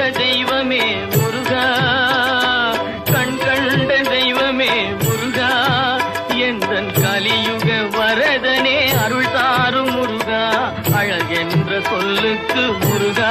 கண்ட தெய்வமே முருகா கண் கண்ட தெய்வமே முருகா எந்த கலியுக வரதனே அருள் தாரும் முருகா அழகென்ற சொல்லுக்கு முருகா.